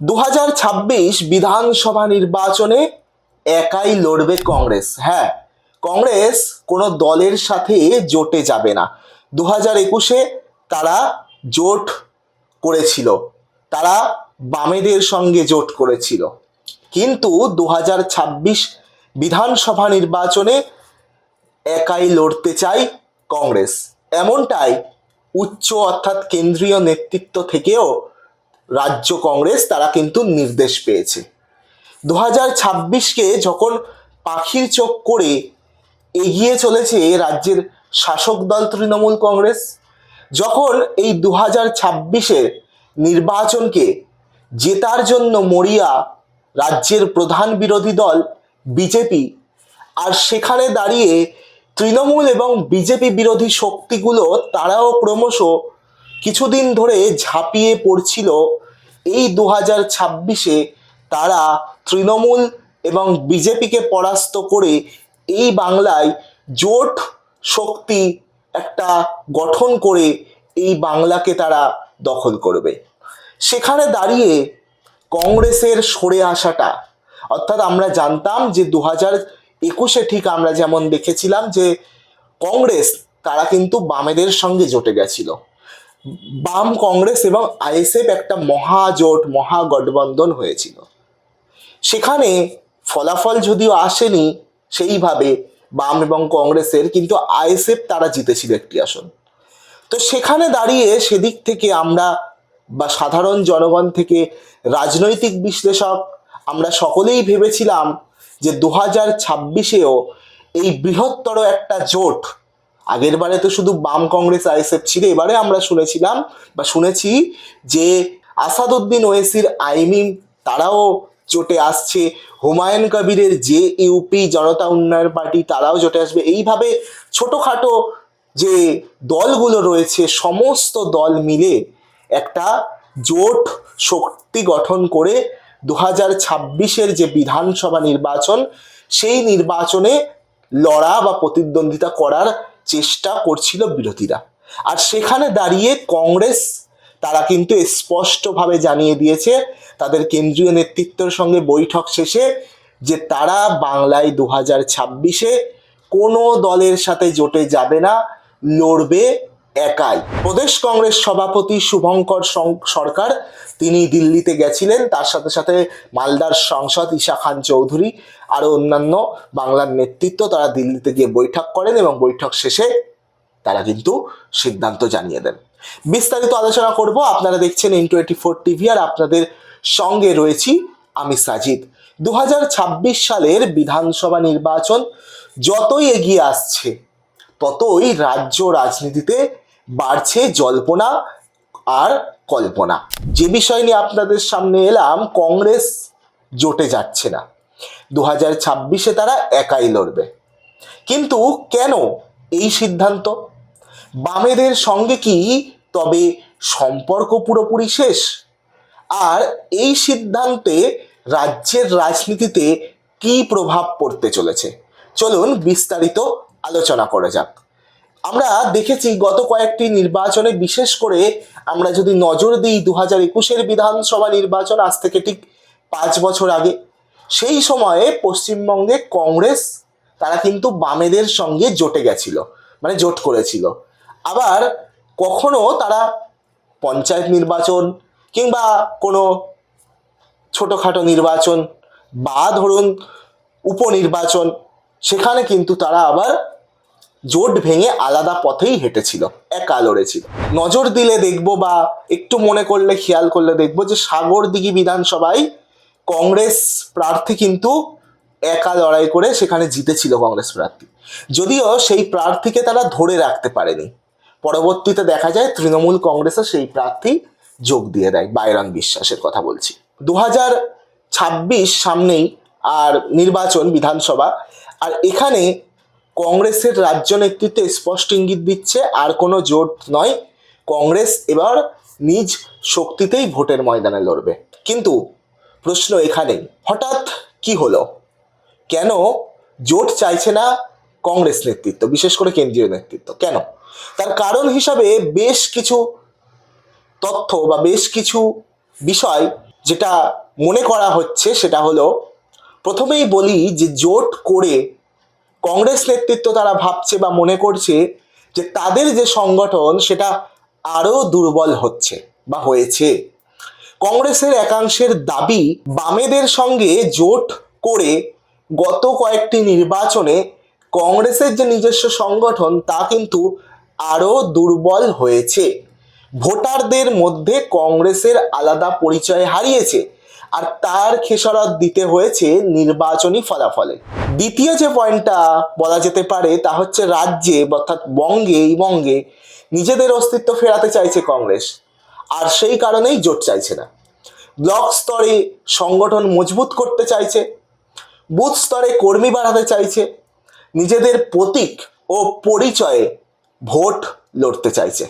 দু হাজার ছাব্বিশ বিধানসভা নির্বাচনে একাই লড়বে কংগ্রেস। হ্যাঁ কংগ্রেস কোনো দলের সাথে জোটে যাবে না। দু হাজার একুশে তারা জোট করেছিল। তারা বামেদের সঙ্গে জোট করেছিল। কিন্তু দু হাজার ছাব্বিশ বিধানসভা নির্বাচনে একাই লড়তে চাই কংগ্রেস। এমনটাই উচ্চ অর্থাৎ কেন্দ্রীয় নেতৃত্ব থেকেও রাজ্য কংগ্রেস, তারা কিন্তু নির্দেশ পেয়েছে। দু হাজার ছাব্বিশকে যখন পাখির চোখ করে এগিয়ে চলেছে রাজ্যের শাসক দল তৃণমূল কংগ্রেস, যখন এই দু হাজার ছাব্বিশের নির্বাচনকে জেতার জন্য মরিয়া রাজ্যের প্রধান বিরোধী দল বিজেপি আর সেখানে দাঁড়িয়ে তৃণমূল এবং বিজেপি বিরোধী শক্তিগুলো, তারাও ক্রমশ কিছুদিন ধরে ঝাঁপিয়ে পড়ছিল এই দু হাজার ছাব্বিশে তারা তৃণমূল এবং বিজেপিকে পরাস্ত করে এই বাংলায় জোট শক্তি একটা গঠন করে এই বাংলাকে তারা দখল করবে। সেখানে দাঁড়িয়ে কংগ্রেসের সরে আসাটা, অর্থাৎ আমরা জানতাম যে দু হাজার একুশে ঠিক আমরা যেমন দেখেছিলাম যে কংগ্রেস তারা কিন্তু বামেদের সঙ্গে জোটে গেছিল। বাম কংগ্রেস এবং আইএসএফ একটা মহাজোট, মহাগঠবন্ধন হয়েছিল। সেখানে ফলাফল যদিও আসেনি, সেইভাবে বাম এবং কংগ্রেসের, কিন্তু আইএসএফ তারা জিতেছিল একটি আসন। তো সেখানে দাঁড়িয়ে সেদিক থেকে আমরা বা সাধারণ জনগণ থেকে রাজনৈতিক বিশ্লেষক আমরা সকলেই ভেবেছিলাম যে দু হাজার ছাব্বিশেও এই বৃহত্তর একটা জোট আগের বারে তো শুধু বাম কংগ্রেস আইএসএফ ছিল, এবারে আমরা শুনেছিলাম বা শুনেছি যে আসাদুদ্দিন ওয়েসির আইমিন তারাও জোটে আসছে। হুমায়ুন কবিরের যে ইউপি জনতা উন্নয়ন পার্টি তারাও জোটে আসবে। এইভাবে ছোটোখাটো যে দলগুলো রয়েছে, সমস্ত দল মিলে একটা জোট শক্তি গঠন করে দু হাজার ছাব্বিশের যে বিধানসভা নির্বাচন, সেই নির্বাচনে লড়া বা প্রতিদ্বন্দ্বিতা করার চেষ্টা করছিল বিরোধীরা। আর সেখানে দাঁড়িয়ে কংগ্রেস, তারা কিন্তু স্পষ্টভাবে জানিয়ে দিয়েছে, তাদের কেন্দ্রীয় নেতৃত্বের সঙ্গে বৈঠক শেষে যে তারা বাংলায় দু হাজার ছাব্বিশে কোনো দলের সাথে জোটে যাবে না, লড়বে একাই। প্রদেশ কংগ্রেস সভাপতি শুভঙ্কর সরকার, তিনি দিল্লিতে গেছিলেন, তার সাথে সাথে মালদার সাংসদ ঈশা খান চৌধুরী আরও অন্যান্য বাংলার নেতৃত্ব, তারা দিল্লিতে গিয়ে বৈঠক করেন এবং বৈঠক শেষে তারা কিন্তু সিদ্ধান্ত জানিয়ে দেন। বিস্তারিত আলোচনা করব, আপনারা দেখছেন ইন টোয়েন্টি ফোর টিভি আর আপনাদের সঙ্গে রয়েছি আমি সাজিদ। দু হাজার ছাব্বিশ সালের বিধানসভা নির্বাচন যতই এগিয়ে আসছে, ততই রাজ্য রাজনীতিতে বাড়ছে জল্পনা আর কল্পনা। যে বিষয় নিয়ে আপনাদের সামনে এলাম, কংগ্রেস জোটে যাচ্ছে না। দু হাজার ছাব্বিশে তারা একাই লড়বে। কিন্তু কেন এই সিদ্ধান্ত? বামেদের সঙ্গে কি তবে সম্পর্ক পুরোপুরি শেষ? আর এই সিদ্ধান্তে রাজ্যের রাজনীতিতে কি প্রভাব পড়তে চলেছে? চলুন বিস্তারিত আলোচনা করা যাক। আমরা দেখেছি গত কয়েকটি নির্বাচনে, বিশেষ করে আমরা যদি নজর দিই দু হাজার একুশের বিধানসভা নির্বাচন, আজ থেকে ঠিক পাঁচ বছর আগে, সেই সময়ে পশ্চিমবঙ্গে কংগ্রেস, তারা কিন্তু বামেদের সঙ্গে জোটে গেছিল মানে জোট করেছিল। আবার কখনো তারা পঞ্চায়েত নির্বাচন কিংবা কোনো ছোটোখাটো নির্বাচন বা ধরুন উপনির্বাচন, সেখানে কিন্তু তারা আবার জোট ভেঙে আলাদা পথেই হেঁটেছিল, একা লড়েছিল। নজর দিলে দেখব বা একটু মনে করলে, খেয়াল করলে দেখব যে সাগরদিঘি বিধানসভায় কংগ্রেস প্রার্থী কিন্তু একা লড়াই করে সেখানে জিতেছিল কংগ্রেস প্রার্থী। যদিও সেই প্রার্থীকে তারা ধরে রাখতে পারেনি। পরবর্তীতে দেখা যায় তৃণমূল কংগ্রেসের সেই প্রার্থী যোগ দিয়ে দেয়, বাইরন বিশ্বাসের কথা বলছি। দু ছাব্বিশ সামনেই আর নির্বাচন বিধানসভা, আর এখানে কংগ্রেসের রাজ্য নেতৃত্ব স্পষ্ট ইঙ্গিত দিচ্ছে, আর কোনো জোট নয়। কংগ্রেস এবার নিজ শক্তিতেই ভোটের ময়দানে লড়বে। কিন্তু প্রশ্ন এখানেই, হঠাৎ কি হলো? কেন জোট চাইছে না কংগ্রেস নেতৃত্ব, বিশেষ করে কেন্দ্রীয় নেতৃত্ব? কেন? তার কারণ হিসাবে বেশ কিছু তথ্য বা বেশ কিছু বিষয় যেটা মনে করা হচ্ছে, সেটা হলো, প্রথমেই বলি যে জোট করে কংগ্রেস নেতৃত্ব তারা ভাবছে বা মনে করছে যে তাদের যে সংগঠন, সেটা আরও দুর্বল হচ্ছে বা হয়েছে। কংগ্রেসের একাংশের দাবি বামেদের সঙ্গে জোট করে গত কয়েকটি নির্বাচনে কংগ্রেসের যে নিজস্ব সংগঠন, তা কিন্তু আরও দুর্বল হয়েছে। ভোটারদের মধ্যে কংগ্রেসের আলাদা পরিচয় হারিয়েছে। আর তার খেসারত দিতে হয়েছে নির্বাচনী ফলাফলে। দ্বিতীয় যে পয়েন্টটা বলা যেতে পারে, তা হচ্ছে রাজ্যে, অর্থাৎ বঙ্গে, এই বঙ্গে নিজেদের অস্তিত্ব ফেরাতে চাইছে কংগ্রেস। আর সেই কারণেই জোট চাইছে না। ব্লক স্তরে সংগঠন মজবুত করতে চাইছে, বুথ স্তরে কর্মী বাড়াতে চাইছে, নিজেদের প্রতীক ও পরিচয়ে ভোট লড়তে চাইছে।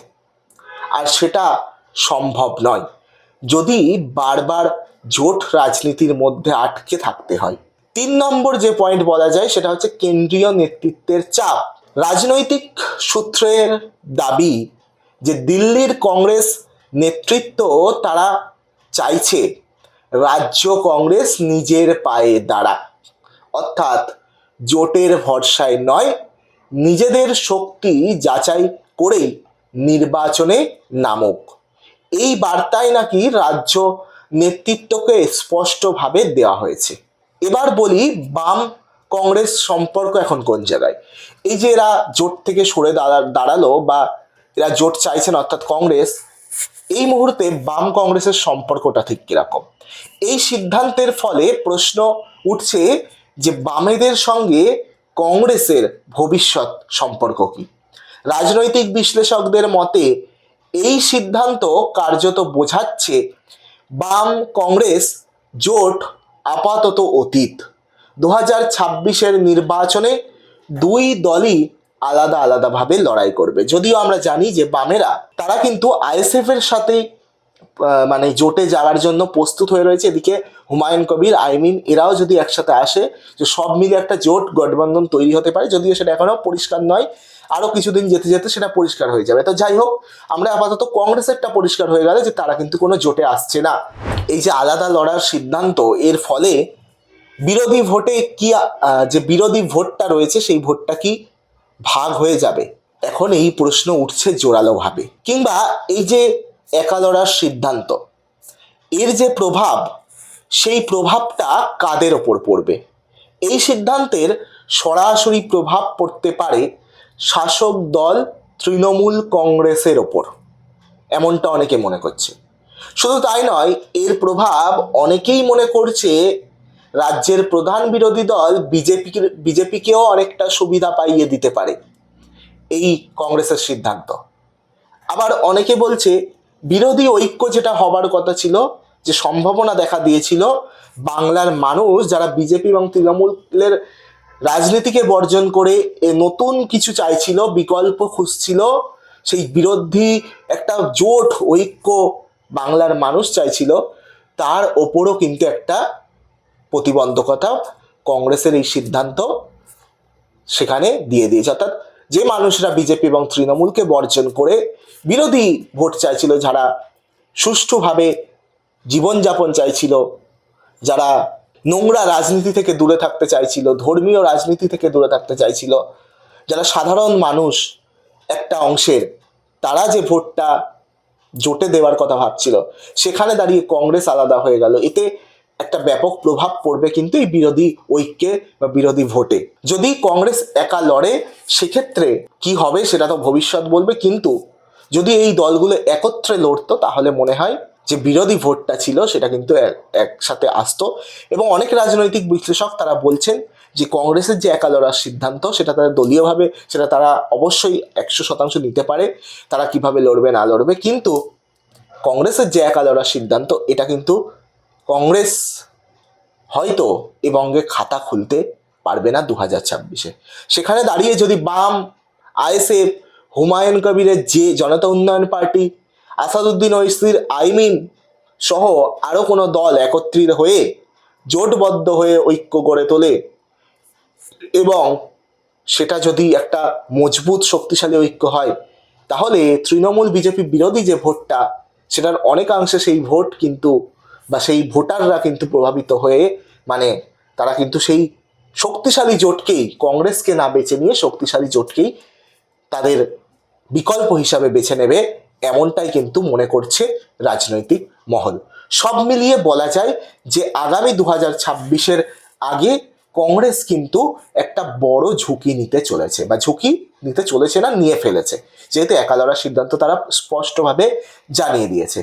আর সেটা সম্ভব নয়। যদি বারবার জোট রাজনীতির মধ্যে আটকে থাকতে হয়। তিন নম্বর যে পয়েন্ট বলা যায় সেটা হচ্ছে কেন্দ্রীয় নেতৃত্বের চাপ। রাজনৈতিক সূত্রের দাবি যে দিল্লির কংগ্রেস নেতৃত্ব তারা চাইছে রাজ্য কংগ্রেস নিজের পায়ে দাঁড়া অর্থাৎ জোটের ভরসায় নয়, নিজেদের শক্তি যাচাই করেই নির্বাচনে নামুক। এই বার্তায় নাকি রাজ্য নেতৃত্বকে স্পষ্টভাবে দেওয়া হয়েছে। এবার বলি বাম কংগ্রেস সম্পর্ক এখন কোন জায়গায়? এই যে এরা জোট থেকে সরে দাঁড়া, দাঁড়াল বা এরা জোট চাইছেন অর্থাৎ কংগ্রেস, এই মুহূর্তে বাম কংগ্রেসের সম্পর্কটা ঠিক কীরকম? এই সিদ্ধান্তের ফলে প্রশ্ন উঠছে যে বামেদের সঙ্গে কংগ্রেসের ভবিষ্যৎ সম্পর্ক কি? রাজনৈতিক বিশ্লেষকদের মতে এই সিদ্ধান্ত কার্যত বোঝাচ্ছে বাম কংগ্রেস জোট আপাতত অতীত। দু হাজার ছাব্বিশের নির্বাচনে দুই দলই আলাদা আলাদাভাবে লড়াই করবে। যদিও আমরা জানি যে বামেরা, তারা কিন্তু আইএসএফ এর সাথে মানে জোটে যাওয়ার জন্য প্রস্তুত হয়ে রয়েছে। এদিকে হুমায়ুন কবির, আইমিন এরাও যদি একসাথে আসে যে সব মিলে একটা জোট গঠবন্ধন তৈরি হতে পারে। যদিও সেটা এখনও পরিষ্কার নয় আরও কিছুদিন যেতে যেতে সেটা পরিষ্কার হয়ে যাবে। তো যাই হোক, আমরা আপাতত কংগ্রেসেরটা পরিষ্কার হয়ে গেল যে তারা কিন্তু কোনো জোটে আসছে না। এই যে আলাদা লড়ার সিদ্ধান্ত, এর ফলে বিরোধী ভোটে কি যে বিরোধী ভোটটা রয়েছে, সেই ভোটটা কি ভাগ হয়ে যাবে? এখন এই প্রশ্ন উঠছে জোরালোভাবে। কিংবা এই যে একা লড়ার সিদ্ধান্ত। এর যে প্রভাব, সেই প্রভাবটা কাদের ওপর পড়বে? এই সিদ্ধান্তের সরাসরি প্রভাব পড়তে পারে শাসক দল তৃণমূল কংগ্রেসের ওপর। এমনটা অনেকে মনে করছে। শুধু তাই নয়, এর প্রভাব অনেকেই মনে করছে রাজ্যের প্রধান বিরোধী দল বিজেপি বিজেপিকেও অনেকটা সুবিধা পাইয়ে দিতে পারে। এই কংগ্রেসের সিদ্ধান্ত। আবার অনেকে বলছে বিরোধী ঐক্য যেটা হবার কথা ছিল, যে সম্ভাবনা দেখা দিয়েছিল, বাংলার মানুষ যারা বিজেপি এবং তৃণমূলের রাজনীতিকে বর্জন করে নতুন কিছু চাইছিল, বিকল্প খুঁজছিল, সেই বিরোধী একটা জোট ঐক্য বাংলার মানুষ চাইছিল, তার ওপরও কিন্তু একটা প্রতিবন্ধকতা কংগ্রেসের এই সিদ্ধান্ত সেখানে দিয়ে দিয়েছে। অর্থাৎ যে মানুষরা বিজেপি এবং তৃণমূলকে বর্জন করে বিরোধী ভোট চাইছিল, যারা সুষ্ঠুভাবে জীবনযাপন চাইছিল, যারা নোংরা রাজনীতি থেকে দূরে থাকতে চাইছিল, ধর্মীয় রাজনীতি থেকে দূরে থাকতে চাইছিল, যারা সাধারণ মানুষ একটা অংশের, তারা যে ভোটটা জোটে দেওয়ার কথা ভাবছিল, সেখানে দাঁড়িয়ে কংগ্রেস আলাদা হয়ে গেল। এতে একটা ব্যাপক প্রভাব পড়বে কিন্তু এই বিরোধী ঐক্যে বা বিরোধী ভোটে। যদি কংগ্রেস একা লড়ে, সেক্ষেত্রে কি হবে সেটা তো ভবিষ্যৎ বলবে, কিন্তু যদি এই দলগুলো একত্রে লড়তো, তাহলে মনে হয় যে বিরোধী ভোটটা ছিল, সেটা কিন্তু এক- একসাথে আসতো। এবং অনেক রাজনৈতিক বিশ্লেষক তারা বলছেন যে কংগ্রেসের যে একা লড়ার সিদ্ধান্ত, সেটা তারা দলীয়ভাবে, সেটা তারা অবশ্যই একশো শতাংশ নিতে পারে, তারা কীভাবে লড়বে না লড়বে, কিন্তু কংগ্রেসের যে একা লড়ার সিদ্ধান্ত, এটা কিন্তু কংগ্রেস হয়তো এ বঙ্গে খাতা খুলতে পারবে না দু হাজার ছাব্বিশে। সেখানে দাঁড়িয়ে যদি বাম আইএসএফ হুমায়ুন কবিরের যে জনতা উন্নয়ন পার্টি, আসাদুদ্দিন ওয়েসির আইমিন সহ আরও কোনো দল একত্রিত হয়ে জোটবদ্ধ হয়ে ঐক্য গড়ে তোলে এবং সেটা যদি একটা মজবুত শক্তিশালী ঐক্য হয়, তাহলে তৃণমূল বিজেপি বিরোধী যে ভোটটা, সেটার অনেকাংশে সেই ভোট কিন্তু বা সেই ভোটাররা কিন্তু প্রভাবিত হয়ে মানে তারা কিন্তু সেই শক্তিশালী জোটকেই, কংগ্রেসকে না বেছে নিয়ে শক্তিশালী জোটকেই তাদের বিকল্প হিসাবে বেছে নেবে, এমনটাই কিন্তু মনে করছে রাজনৈতিক মহল। সব মিলিয়ে বলা যায় যে আগামী দু হাজার ছাব্বিশের আগে কংগ্রেস কিন্তু একটা বড় ঝুঁকি নিতে চলেছে, বা ঝুঁকি নিতে চলেছে না, নিয়ে ফেলেছে। যেহেতু একা লড়ার সিদ্ধান্ত তারা স্পষ্টভাবে জানিয়ে দিয়েছে।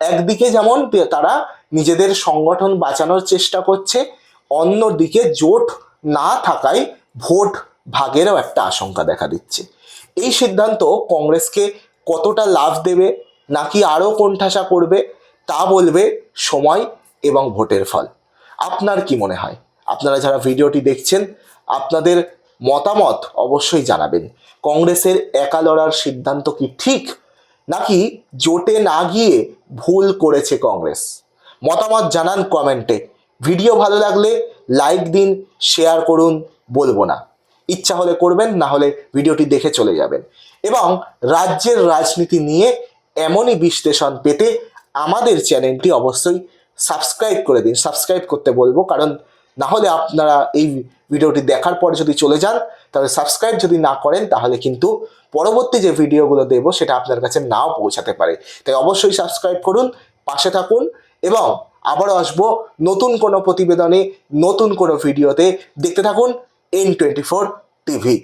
একদিকে যেমন তারা নিজেদের সংগঠন বাঁচানোর চেষ্টা করছে। অন্যদিকে জোট না থাকায় ভোট ভাগেরও একটা আশঙ্কা দেখা দিচ্ছে। এই সিদ্ধান্ত কংগ্রেসকে কতটা লাভ দেবে, নাকি আরও কোণঠাসা করবে, তা বলবে সময় এবং ভোটের ফল। আপনার কি মনে হয়? আপনারা যারা ভিডিওটি দেখছেন, আপনাদের মতামত অবশ্যই জানাবেন। কংগ্রেসের একা লড়ার সিদ্ধান্ত কি ঠিক, নাকি জোটে না গিয়ে ভুল করেছে কংগ্রেস? মতামত জানান কমেন্টে। ভিডিও ভালো লাগলে লাইক দিন, শেয়ার করুন, বলব না। ইচ্ছা হলে করবেন, না হলে ভিডিওটি দেখে চলে যাবেন। এবং রাজ্যের রাজনীতি নিয়ে এমনই বিশ্লেষণ পেতে আমাদের চ্যানেলটি অবশ্যই সাবস্ক্রাইব করে দিন। সাবস্ক্রাইব করতে বলব, কারণ না হলে আপনারা এই ভিডিওটি দেখার পরে যদি চলে যান, তাহলে সাবস্ক্রাইব যদি না করেন, তাহলে কিন্তু পরবর্তী যে ভিডিওগুলো দেবো, সেটা আপনার কাছে নাও পৌঁছাতে পারে। তাই অবশ্যই সাবস্ক্রাইব করুন, পাশে থাকুন এবং আবারও আসব নতুন কোনো প্রতিবেদনে, নতুন কোনো ভিডিওতে। দেখতে থাকুন এন টোয়েন্টি ফোর টিভি